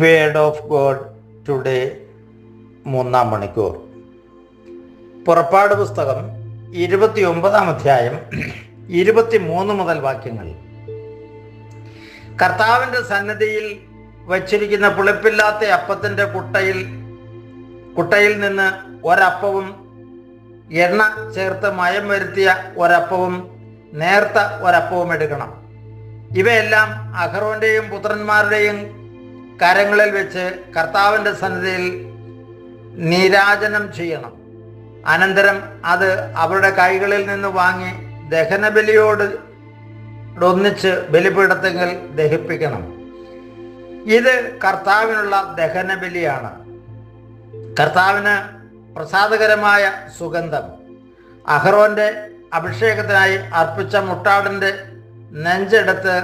Word of God today മൂന്നാം മണിക്കൂർ. പുറപ്പാട് പുസ്തകം ഇരുപത്തി ഒമ്പതാം അധ്യായം ഇരുപത്തി മൂന്ന് മുതൽ വാക്യങ്ങൾ. കർത്താവിന്റെ സന്നദ്ധിയിൽ വച്ചിരിക്കുന്ന പുളിപ്പില്ലാത്ത അപ്പത്തിന്റെ കുട്ടയിൽ കുട്ടയിൽ നിന്ന് ഒരപ്പവും എണ്ണ ചേർത്ത് മയം വരുത്തിയ ഒരപ്പവും നേർത്ത ഒരപ്പവും എടുക്കണം. ഇവയെല്ലാം അഹ്റോന്റെയും പുത്രന്മാരുടെയും കരങ്ങളിൽ വെച്ച് കർത്താവിന്റെ സന്നിധിയിൽ നീരാജനം ചെയ്യണം. അനന്തരം അത് അവരുടെ കൈകളിൽ നിന്ന് വാങ്ങി ദഹനബലിയോട് ഒന്നിച്ച് ബലിപീഠത്തെങ്കിൽ ദഹിപ്പിക്കണം. ഇത് കർത്താവിനുള്ള ദഹനബലിയാണ്. കർത്താവിന് പ്രസാദകരമായ സുഗന്ധം. അഹ്റോന്റെ അഭിഷേകത്തിനായി അർപ്പിച്ച മുട്ടാടിന്റെ നെഞ്ചെടുത്ത്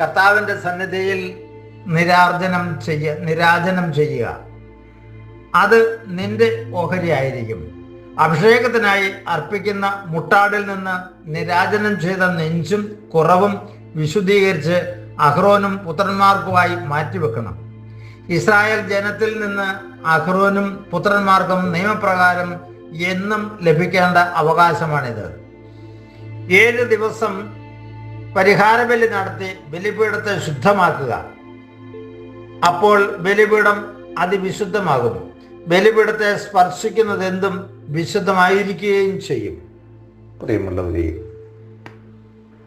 കർത്താവിന്റെ സന്നിധിയിൽ നിരാർജനം ചെയ്യ നിരാജനം ചെയ്യുക. അത് നിന്റെ ഓഹരി ആയിരിക്കും അഭിഷേകത്തിനായി അർപ്പിക്കുന്ന മുട്ടാടിൽ നിന്ന് നിരാജനം ചെയ്ത നെഞ്ചും കുറവും വിശുദ്ധീകരിച്ച് അഹ്റോനും പുത്രന്മാർക്കുമായി മാറ്റിവെക്കണം. ഇസ്രായേൽ ജനത്തിൽ നിന്ന് അഹ്റോനും പുത്രന്മാർക്കും നിയമപ്രകാരം എന്നും ലഭിക്കേണ്ട അവകാശമാണിത്. ഏഴ് ദിവസം പരിഹാരബലി നടത്തി ബലിപീഠത്തെ ശുദ്ധമാക്കുക. അപ്പോൾ ബലിപീഠം അതിവിശുദ്ധമാകും ബലിപീഠത്തെ സ്പർശിക്കുന്നത് എന്തും വിശുദ്ധമായിരിക്കുകയും ചെയ്യും. പ്രിയമുള്ളവരെ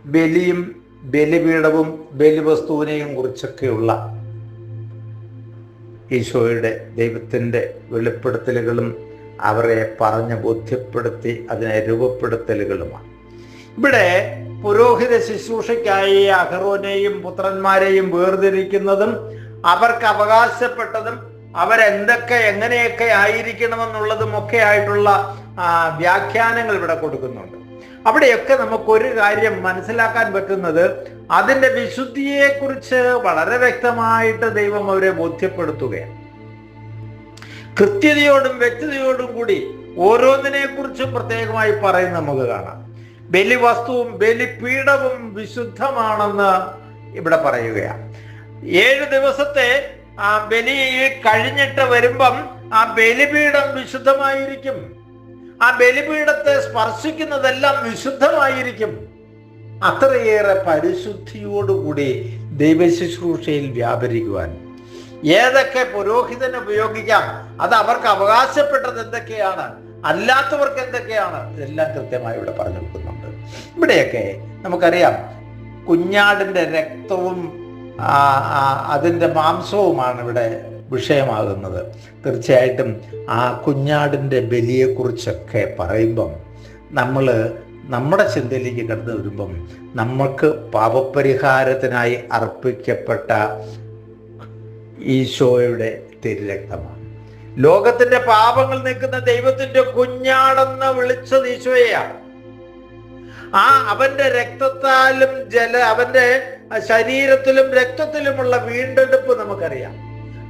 ബലിയും ബലിപീഠവും ബലിവസ്തുവിനെയും കുറിച്ചൊക്കെയുള്ള ഈശോയുടെ ദൈവത്തിന്റെ വെളിപ്പെടുത്തലുകളും അവരെ പറഞ്ഞ് ബോധ്യപ്പെടുത്തി അതിനെ രൂപപ്പെടുത്തലുകളുമാണ്. ഇവിടെ പുരോഹിത ശുശ്രൂഷയ്ക്കായി അഹറോനെയും പുത്രന്മാരെയും വേർതിരിക്കുന്നതും അവർക്ക് അവകാശപ്പെട്ടതും അവരെന്തൊക്കെ എങ്ങനെയൊക്കെ ആയിരിക്കണമെന്നുള്ളതും ഒക്കെ ആയിട്ടുള്ള വ്യാഖ്യാനങ്ങൾ ഇവിടെ കൊടുക്കുന്നുണ്ട്. അവിടെയൊക്കെ നമുക്കൊരു കാര്യം മനസ്സിലാക്കാൻ പറ്റുന്നത് അതിന്റെ വിശുദ്ധിയെക്കുറിച്ച് വളരെ വ്യക്തമായിട്ട് ദൈവം അവരെ ബോധ്യപ്പെടുത്തുകയാണ്. കൃത്യതയോടും വ്യക്തതയോടും കൂടി ഓരോന്നിനെ കുറിച്ചും പ്രത്യേകമായി പറയുന്നത് നമുക്ക് കാണാം. ബലിവസ്തുവും ബലിപീഠവും വിശുദ്ധമാണെന്ന് ഇവിടെ പറയുകയാണ്. ഏഴ് ദിവസത്തെ ആ ബലി കഴിഞ്ഞിട്ട് വരുമ്പം ആ ബലിപീഠം വിശുദ്ധമായിരിക്കും. ആ ബലിപീഠത്തെ സ്പർശിക്കുന്നതെല്ലാം വിശുദ്ധമായിരിക്കും. അത്രയേറെ പരിശുദ്ധിയോടുകൂടി ദൈവശുശ്രൂഷയിൽ വ്യാപരിക്കുവാൻ. ഏതൊക്കെ പുരോഹിതന് ഉപയോഗിക്കാം? അത് അവർക്ക് അവകാശപ്പെട്ടത് എന്തൊക്കെയാണ്? അല്ലാത്തവർക്ക് എന്തൊക്കെയാണ്? ഇതെല്ലാം കൃത്യമായി ഇവിടെ പറഞ്ഞു കൊടുക്കുന്നുണ്ട് ഇവിടെയൊക്കെ നമുക്കറിയാം. കുഞ്ഞാടിന്റെ രക്തവും അതിന്റെ മാംസവുമാണ് ഇവിടെ വിഷയമാകുന്നത്. തീർച്ചയായിട്ടും ആ കുഞ്ഞാടിന്റെ ബലിയെക്കുറിച്ചൊക്കെ പറയുമ്പം നമ്മൾ നമ്മുടെ ചിന്തയിലേക്ക് കടന്നു വരുമ്പം നമുക്ക് പാപപരിഹാരത്തിനായി അർപ്പിക്കപ്പെട്ട ഈശോയുടെ തിരുരക്തമാണ്. ലോകത്തിന്റെ പാപങ്ങൾ നിൽക്കുന്ന ദൈവത്തിന്റെ കുഞ്ഞാടെന്ന് വിളിച്ചത് ഈശോയെയാണ്. ആ അവന്റെ രക്തത്താലും ജല അവന്റെ ശരീരത്തിലും രക്തത്തിലുമുള്ള വീണ്ടെടുപ്പ് നമുക്കറിയാം.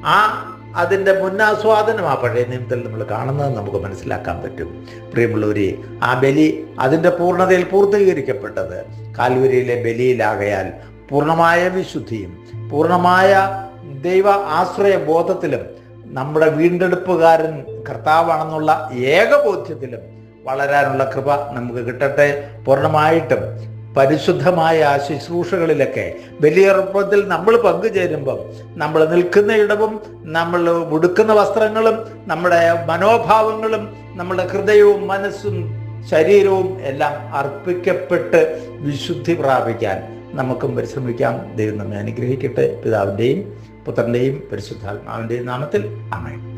ആ അതിന്റെ മുന്നാസ്വാദനം ആ പഴയ നിയമത്തിൽ നമ്മൾ കാണുന്നത് നമുക്ക് മനസ്സിലാക്കാൻ പറ്റും. പ്രിയമുള്ളവരെ ആ ബലി അതിന്റെ പൂർണതയിൽ പൂർത്തീകരിക്കപ്പെട്ടത് കാൽവരിയിലെ ബലിയിലാകയാൽ പൂർണമായ വിശുദ്ധിയും പൂർണമായ ദൈവ ആശ്രയ ബോധത്തിലും നമ്മുടെ വീണ്ടെടുപ്പുകാരൻ കർത്താവാണെന്നുള്ള ഏകബോധ്യത്തിലും വളരാനുള്ള കൃപ നമുക്ക് കിട്ടട്ടെ. പൂർണമായിട്ടും പരിശുദ്ധമായ ആ ശുശ്രൂഷകളിലൊക്കെ ബലിയർപ്പത്തിൽ നമ്മൾ പങ്കുചേരുമ്പം നമ്മൾ നിൽക്കുന്ന ഇടവും നമ്മൾ ഉടുക്കുന്ന വസ്ത്രങ്ങളും നമ്മുടെ മനോഭാവങ്ങളും നമ്മുടെ ഹൃദയവും മനസ്സും ശരീരവും എല്ലാം അർപ്പിക്കപ്പെട്ട് വിശുദ്ധി പ്രാപിക്കാൻ നമുക്കും പരിശ്രമിക്കാം. ദൈവം നമ്മെ അനുഗ്രഹിക്കട്ടെ. പിതാവിന്റെയും പുത്രന്റെയും പരിശുദ്ധാത്മാവിന്റെയും നാമത്തിൽ അമ്മയും